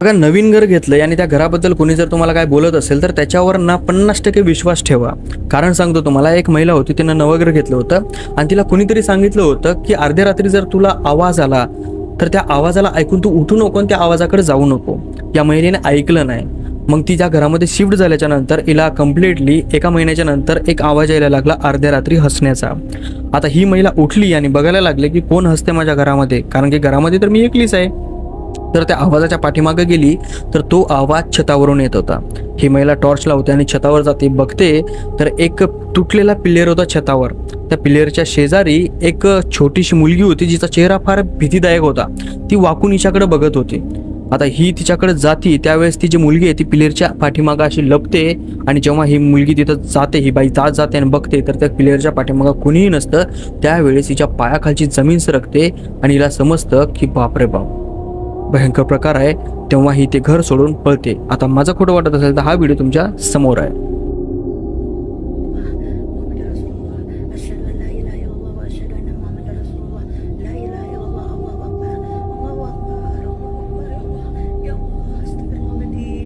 बघा नवीन घर घेतलंय आणि त्या घराबद्दल कोणी जर तुम्हाला काय बोलत असेल तर त्याच्यावर ना पन्नास टक्के विश्वास ठेवा. कारण सांगतो तुम्हाला एक महिला होती तिनं नवं घर घेतलं होतं आणि तिला कुणीतरी सांगितलं होतं की अर्ध्या रात्री जर तुला आवाज आला तर त्या आवाजाला ऐकून तू उठू नको आणि त्या आवाजाकडे जाऊ नको. या महिलेने ऐकलं नाही. मग ती ज्या घरामध्ये शिफ्ट झाल्याच्यानंतर हिला कम्प्लिटली एका महिन्याच्या नंतर एक आवाज यायला लागला अर्ध्या रात्री हसण्याचा. आता ही महिला उठली आणि बघायला लागले की कोण हसते माझ्या घरामध्ये? कारण की घरामध्ये तर मी एकलीच आहे. तर त्या आवाजाच्या पाठीमागे गेली तर तो आवाज छतावरून येत होता. ही महिला टॉर्च लावते आणि छतावर जाते. बघते तर एक तुटलेला पिल्लेर होता छतावर. त्या पिल्लेरच्या शेजारी एक छोटीशी मुलगी होती जिचा चेहरा फार भीतीदायक होता. ती वाकून हिच्याकडे बघत होती. आता ही तिच्याकडे जाती त्यावेळेस ती जी मुलगी आहे ती पिलेरच्या पाठीमागा अशी लपते आणि जेव्हा ही मुलगी तिथं जाते ही बाई जात जाते आणि बघते तर त्या पिलेरच्या पाठीमागं कुणीही नसतं. त्यावेळेस हिच्या पायाखालची जमीन सरकते आणि हिला समजतं की बापरे बाप. भयंकर प्रकार आहे तेव्हा ही ते घर सोडून पळते. आता माझं खोटं वाटत असेल तर हा व्हिडिओ तुमच्यासमोर आहे.